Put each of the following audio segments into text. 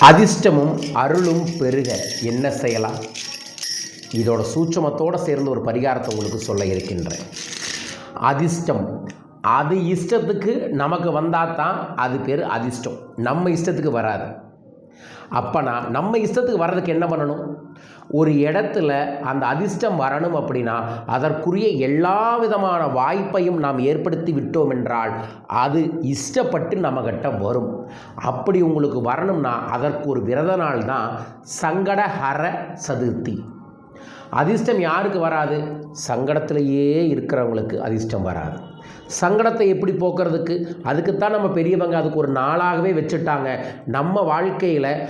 அதிர்ஷ்டமும் அருளும் பெருக. என்ன செய்யலாம்? இதோட சூட்சமத்தோடு சேர்ந்து ஒரு பரிகாரத்தை உங்களுக்கு சொல்ல இருக்கின்றேன். அதிர்ஷ்டம். அது இஷ்டத்துக்கு நமக்கு வந்தால் தான் அது பேர் அதிர்ஷ்டம். நம்ம இஷ்டத்துக்கு வராது. அப்போனா நம்ம இஷ்டத்துக்கு வர்றதுக்கு என்ன பண்ணணும்? ஒரு இடத்துல அந்த அதிர்ஷ்டம் வரணும் அப்படின்னா அதற்குரிய எல்லா விதமான வாய்ப்பையும் நாம் ஏற்படுத்தி விட்டோம் என்றால் அது இஷ்டப்பட்டு நம்மக்கிட்ட வரும். அப்படி உங்களுக்கு வரணும்னா அதற்கு ஒரு விரத நாள் தான் சங்கடஹர சதுர்த்தி. அதிர்ஷ்டம் யாருக்கு வராது? சங்கடத்திலேயே இருக்கிறவங்களுக்கு அதிர்ஷ்டம் வராது. சங்கடத்தை எப்படி போக்குறதுக்கு? அதுக்குத்தான் நம்ம பெரியவங்க அதுக்கு ஒரு நாளாகவே வச்சுட்டாங்க. நம்ம வாழ்க்கையில்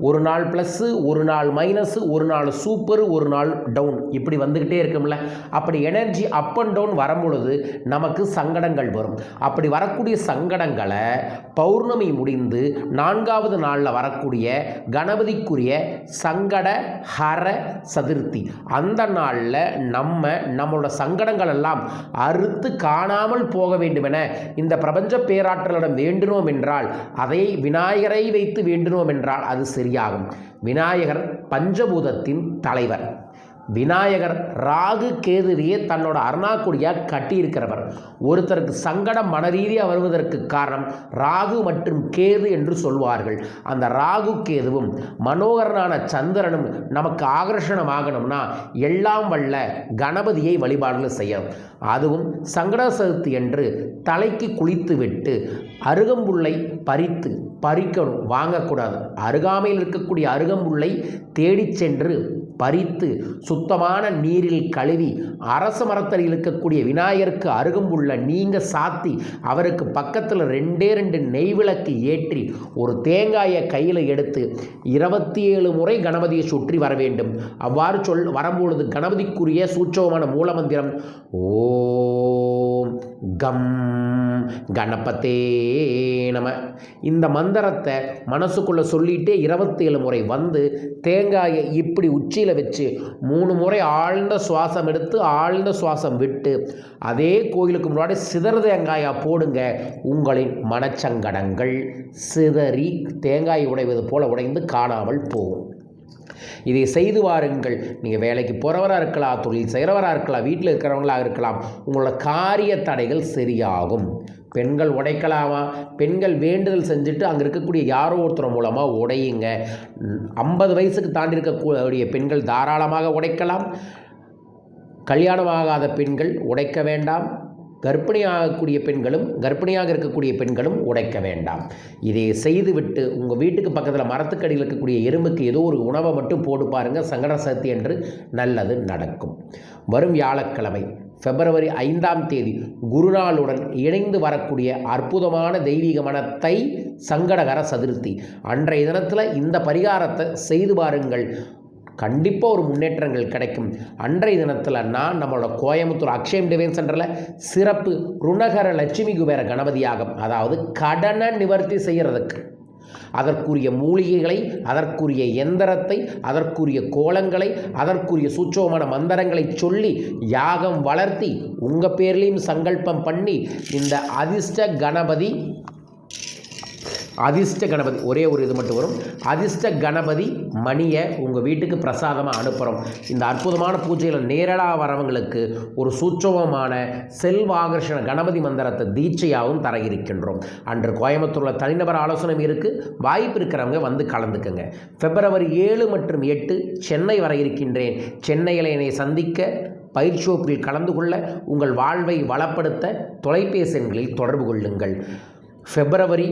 ஒரு நாள் ப்ளஸ்ஸு ஒரு நாள் மைனஸு ஒரு நாள் சூப்பர் ஒரு நாள் டவுன் இப்படி வந்துக்கிட்டே இருக்கும்ல. அப்படி எனர்ஜி அப் அண்ட் டவுன் வரும்பொழுது நமக்கு சங்கடங்கள் வரும். அப்படி வரக்கூடிய சங்கடங்களை பௌர்ணமி முடிந்து நான்காவது நாளில் வரக்கூடிய கணபதிக்குரிய சங்கட ஹர சதுர்த்தி. அந்த நாளில் நம்ம நம்மளோட சங்கடங்கள் எல்லாம் அறுத்து காணாமல் போக வேண்டுமென இந்த பிரபஞ்ச பேராற்றலிடம் வேண்டினோம் என்றால் அதை விநாயகரை வைத்து வேண்டினோம் என்றால் அது சரி சரியாகும் விநாயகர் பஞ்சபூதத்தின் தலைவர். விநாயகர் ராகு கேதுவையே தன்னோட அருணாக்குடியாக கட்டியிருக்கிறவர். ஒருத்தருக்கு சங்கடம் மனரீதியாக வருவதற்கு காரணம் ராகு மற்றும் கேது என்று சொல்வார்கள். அந்த ராகு கேதுவும் மனோகரனான சந்திரனும் நமக்கு ஆகர்ஷணம் ஆகணும்னா எல்லாம் வல்ல கணபதியை வழிபாடுகள் செய்யணும். அதுவும் சங்கட சதுர்த்தி என்று தலைக்கு குளித்து விட்டு அருகம்புல்லை பறித்து பறிக்கணும். வாங்கக்கூடாது. அருகாமையில் இருக்கக்கூடிய அருகம்புல்லை தேடிச் சென்று பறித்து சுத்தமான நீரில் கழுவி அரச மரத்தில் இருக்கக்கூடிய விநாயகருக்கு அருகம்புள்ள நீங்கள் சாத்தி அவருக்கு பக்கத்தில் ரெண்டே ரெண்டு நெய் விளக்கு ஏற்றி ஒரு தேங்காயை கையில் எடுத்து இருபத்தி ஏழு முறை கணபதியை சுற்றி வர வேண்டும். அவ்வாறு சொல் வரும்பொழுது கணபதிக்குரிய சூட்சவமான மூலமந்திரம் ஓம் கம் கணபத்தே நம. இந்த மந்திரத்தை மனசுக்குள்ளே சொல்லிகிட்டே இருபத்தேழு முறை வந்து தேங்காயை இப்படி உச்சியில் வச்சு மூணு முறை ஆழ்ந்த சுவாசம் எடுத்து ஆழ்ந்த சுவாசம் விட்டு அதே கோயிலுக்கு முன்னாடி சிதற தேங்காயாக போடுங்க. உங்களின் மனச்சங்கடங்கள் சிதறி தேங்காய் உடைவது போல உடைந்து காணாமல் போகும். இதை செய்து வாருங்கள். நீங்கள் வேலைக்கு போகிறவராக இருக்கலாம் தொழில் செய்கிறவராக இருக்கலாம் வீட்டில் இருக்கிறவங்களாக இருக்கலாம் உங்களோட காரிய தடைகள் சரியாகும். பெண்கள் உடைக்கலாமா? பெண்கள் வேண்டுதல் செஞ்சுட்டு அங்கே இருக்கக்கூடிய யாரோ ஒருத்தர் மூலமாக உடையுங்க. ஐம்பது வயசுக்கு தாண்டி இருக்கக்கூடிய பெண்கள் தாராளமாக உடைக்கலாம். கல்யாணமாகாத பெண்கள் உடைக்க வேண்டாம். கர்ப்பிணியாகக்கூடிய பெண்களும் கர்ப்பிணியாக இருக்கக்கூடிய பெண்களும் உடைக்க வேண்டாம். இதை செய்துவிட்டு உங்கள் வீட்டுக்கு பக்கத்தில் மரத்துக்கடியில் இருக்கக்கூடிய எறும்புக்கு ஏதோ ஒரு உணவை மட்டும் போட்டு பாருங்கள் சங்கட சதுர்த்தி என்று நல்லது நடக்கும். வரும் வியாழக்கிழமை பிப்ரவரி ஐந்தாம் தேதி குருநாளுடன் இணைந்து வரக்கூடிய அற்புதமான தெய்வீக மனத்தை சங்கடகர சதுர்த்தி. அன்றைய தினத்தில் இந்த பரிகாரத்தை செய்து பாருங்கள். கண்டிப்பாக ஒரு முன்னேற்றங்கள் கிடைக்கும். அன்றைய தினத்தில் நான் நம்மளோட கோயம்புத்தூர் அக்ஷயம் டிவைன் சென்டரில் சிறப்பு ருணகர லட்சுமி குபேர கணபதியாகும் அதாவது கடனை நிவர்த்தி செய்கிறதுக்கு அதற்குரிய மூலிகைகளை அதற்குரிய எந்திரத்தை அதற்குரிய கோலங்களை அதற்குரிய சூட்சமான மந்திரங்களை சொல்லி யாகம் வளர்த்தி உங்கள் பேர்லேயும் சங்கல்பம் பண்ணி இந்த அதிர்ஷ்ட கணபதி அதிர்ஷ்ட கணபதி ஒரே ஒரு இது மட்டும் வரும். அதிர்ஷ்ட கணபதி மணியை உங்கள் வீட்டுக்கு பிரசாதமாக அனுப்புகிறோம் இந்த அற்புதமான பூஜையில் நேரடாக வரவங்களுக்கு ஒரு சூட்சமமான செல்வாகர்ஷண கணபதி மந்திரத்தை தீட்சையாகவும் தர இருக்கின்றோம் அன்று கோயம்புத்தூரில் தனிநபர் ஆலோசனை இருக்குது வாய்ப்பு இருக்கிறவங்க வந்து கலந்துக்கங்க. பிப்ரவரி ஏழு மற்றும் எட்டு சென்னை வர இருக்கின்றேன். சென்னையில் என்னை சந்திக்க பயிற்சி வகுப்பில் கலந்து கொள்ள உங்கள் வாழ்வை வளப்படுத்த தொலைபேசி எண்களில் தொடர்பு கொள்ளுங்கள். பிப்ரவரி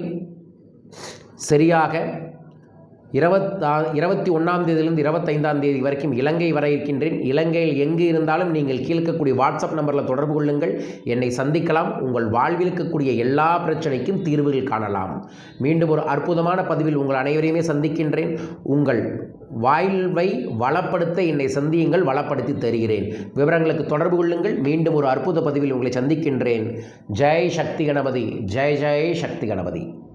சரியாக இருபத்தா இருபத்தி ஒன்றாம் தேதியிலிருந்து இருபத்தைந்தாம் தேதி வரைக்கும் இலங்கை வர இருக்கின்றேன். இலங்கையில் எங்கு இருந்தாலும் நீங்கள் கீழ்க்கக்கூடிய வாட்ஸ்அப் நம்பரில் தொடர்பு கொள்ளுங்கள். என்னை சந்திக்கலாம். உங்கள் வாழ்வில் இருக்கக்கூடிய எல்லா பிரச்சனைக்கும் தீர்வுகள் காணலாம். மீண்டும் ஒரு அற்புதமான பதிவில் உங்கள் அனைவரையுமே சந்திக்கின்றேன். உங்கள் வாழ்வை வளப்படுத்த என்னை சந்தியுங்கள் வளப்படுத்தி தருகிறேன். விவரங்களுக்கு தொடர்பு கொள்ளுங்கள். மீண்டும் ஒரு அற்புத பதிவில் உங்களை சந்திக்கின்றேன். ஜெய் சக்தி கணபதி. ஜெய் ஜெய் சக்தி கணபதி.